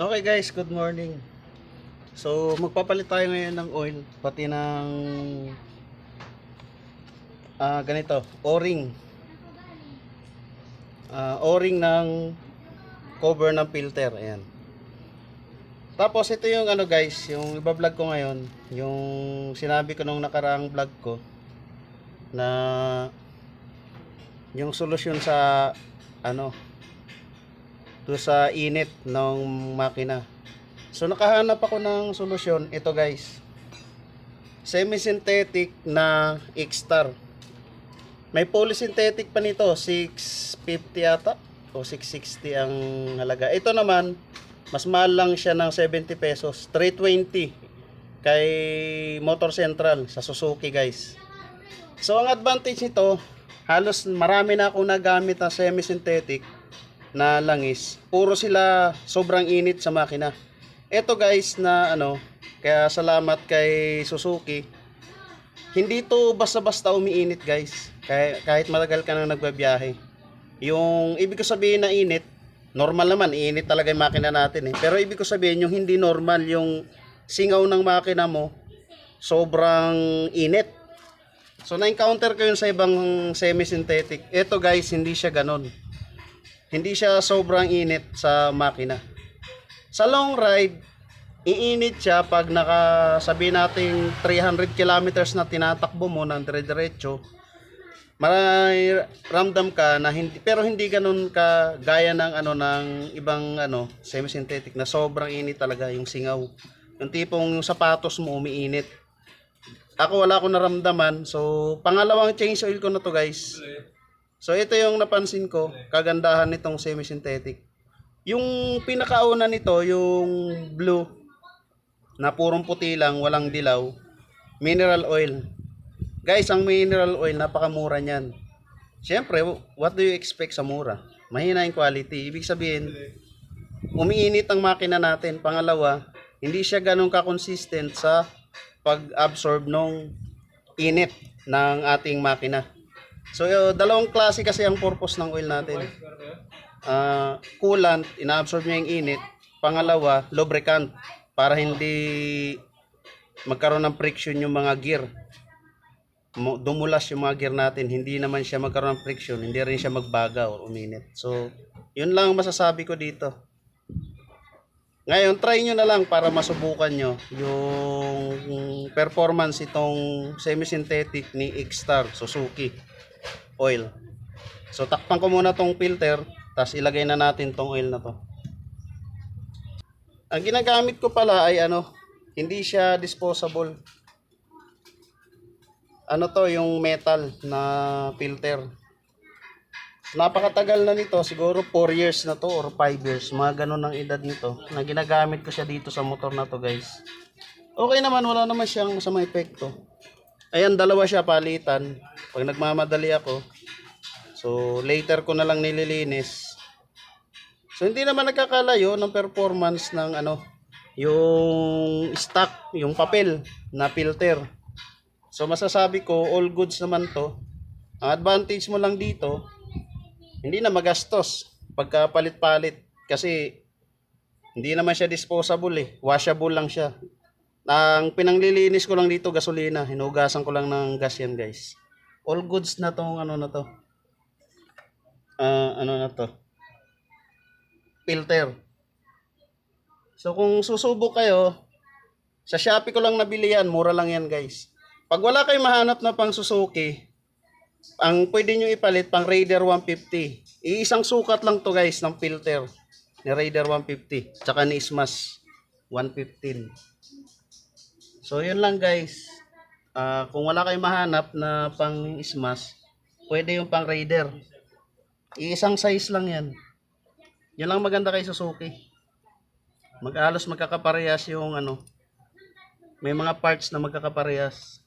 Okay guys, good morning. So, magpapalit tayo ngayon ng oil, pati ng ah ganito, o-ring. Ah, o-ring ng cover ng filter, ayan. Tapos ito yung ano guys, yung iba-vlog ko ngayon, yung sinabi ko nung nakaraang vlog ko na yung solusyon sa ano do sa init ng makina. So nakahanap ako ng solusyon. Ito guys. Semi-synthetic na X-Star. May polysynthetic pa nito. 650 ata. O 660 ang halaga. Ito naman, mas mahal lang siya ng 70 pesos. 320 kay Motor Central sa Suzuki guys. So ang advantage nito, halos marami na akong nagamit na semi-synthetic na langis. Puro sila sobrang init sa makina. Ito guys na ano, kaya salamat kay Suzuki. Hindi to basta-basta umiinit guys. Kahit, kahit matagal ka nang nagbabiyahe. Yung ibig ko sabihin na init, normal naman, init talaga yung makina natin eh. Pero ibig ko sabihin yung hindi normal, yung singaw ng makina mo, sobrang init. So na-encounter ko yun sa ibang semi-synthetic. Ito guys, hindi siya ganon hindi siya sobrang init sa makina. Sa long ride, iinit siya pag nakasabi nating 300 kilometers na tinatakbo mo ng dire-diretso. May ramdam ka na hindi pero hindi ganoon ka gaya ng ano ng ibang ano semi-synthetic na sobrang init talaga yung singaw. Yung tipong yung sapatos mo umiinit. Ako wala akong naramdaman. So pangalawang change oil ko na to guys. So ito yung napansin ko, kagandahan nitong semi-synthetic. Yung pinakauna nito, yung blue, na purong puti lang, walang dilaw, mineral oil. Guys, ang mineral oil, napakamura niyan. Siyempre, what do you expect sa mura? Mahina yung quality. Ibig sabihin, umiinit ang makina natin. Pangalawa, hindi siya ganun ka-consistent sa pag-absorb ng init ng ating makina. So, yung dalawang klase kasi ang purpose ng oil natin. Ah, coolant, inaabsorb niya yung init. Pangalawa, lubricant para hindi magkaroon ng friction yung mga gear. Dumulas yung mga gear natin, hindi naman siya magkaroon ng friction, hindi rin siya magbaga or uminit. So, yun lang ang masasabi ko dito. Ngayon, try nyo na lang para masubukan nyo yung performance itong semi-synthetic ni X-Star Suzuki oil. So takpan ko muna tong filter, tapos ilagay na natin tong oil na to. Ang ginagamit ko pala ay ano, hindi siya disposable. Ano to, yung metal na filter. Napakatagal na nito, siguro 4 years na to or 5 years, mga ganun ang edad nito. Na ginagamit ko siya dito sa motor na to guys. Okay naman, wala naman siyang masamang epekto. Ayan, dalawa siya palitan. Pag nagmamadali ako, so later ko na lang nililinis. So hindi naman nagkakalayo ng performance ng ano, yung stock, yung papel na filter. So masasabi ko, all goods naman to. Ang advantage mo lang dito, hindi na magastos pagka palit-palit kasi hindi naman siya disposable eh. Washable lang siya. Ang pinanglilinis ko lang dito gasolina, hinugasan ko lang ng gas yan guys. All goods na tong ano na to. Ah, ano na to? Filter. So kung susubok kayo, sa Shopee ko lang nabili yan, mura lang yan guys. Pag wala kayong mahanap na pang Suzuki, ang pwede nyo ipalit pang Raider 150. Iisang sukat lang to guys ng filter ni Raider 150. Tsaka ni Smash 115. So yun lang guys. Ah, kung wala kayong mahanap na pang Smash, pwede yung pang Raider. Iisang size lang yan. Yan lang maganda kay Suzuki. Mag-alos magkakaparehas yung ano. May mga parts na magkakaparehas.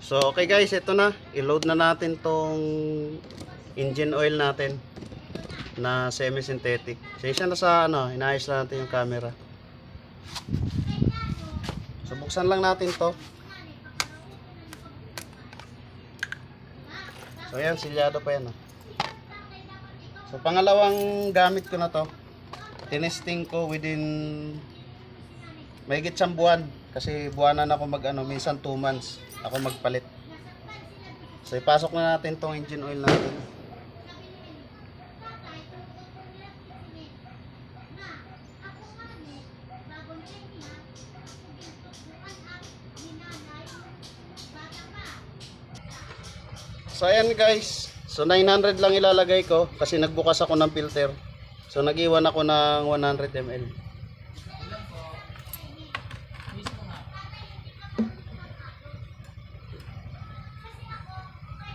So okay guys, ito na. I-load na natin tong engine oil natin na semi-synthetic. Sensya na sa ano, inayos lang natin yung camera. So lang natin to. So yan, silyado pa yan. Oh. So pangalawang gamit ko na to. Tinesting ko within mahigit siyang buwan kasi buwanan ako mag ano, minsan 2 months ako magpalit. So ipasok na natin tong engine oil natin. So ayan guys, so 900 lang ilalagay ko kasi nagbukas ako ng filter. So nag-iwan ako ng 100 ml.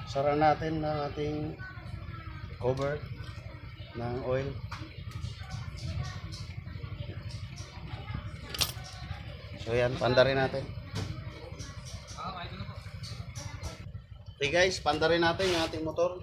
Sara natin ng ating cover ng oil. So yan, pandarin natin. Okay guys, pandarin natin yung ating motor.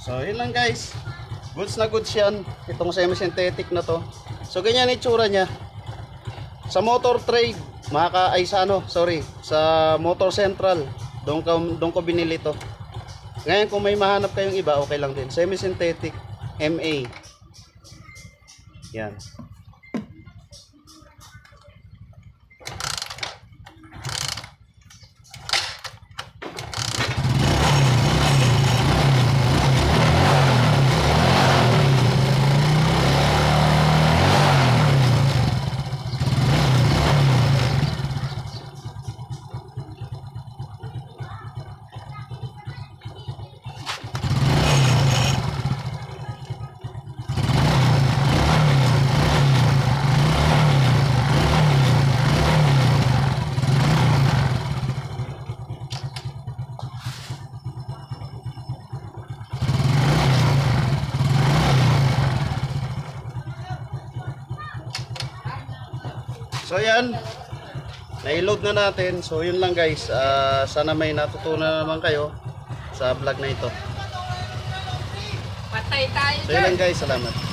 So, yun lang guys. Goods na goods yan. Itong semi-synthetic na to. So, ganyan itsura niya. Sa motor trade, maka, ay sa ano, sorry, sa motor central, doon ko, doon ko binili to. Ngayon, kung may mahanap kayong iba, okay lang din. Semi-synthetic, MA. Yan. So yan, na-load na natin. So yun lang guys, Ah, sana may natutunan naman kayo sa vlog na ito. Patay tayo So yun lang guys, salamat.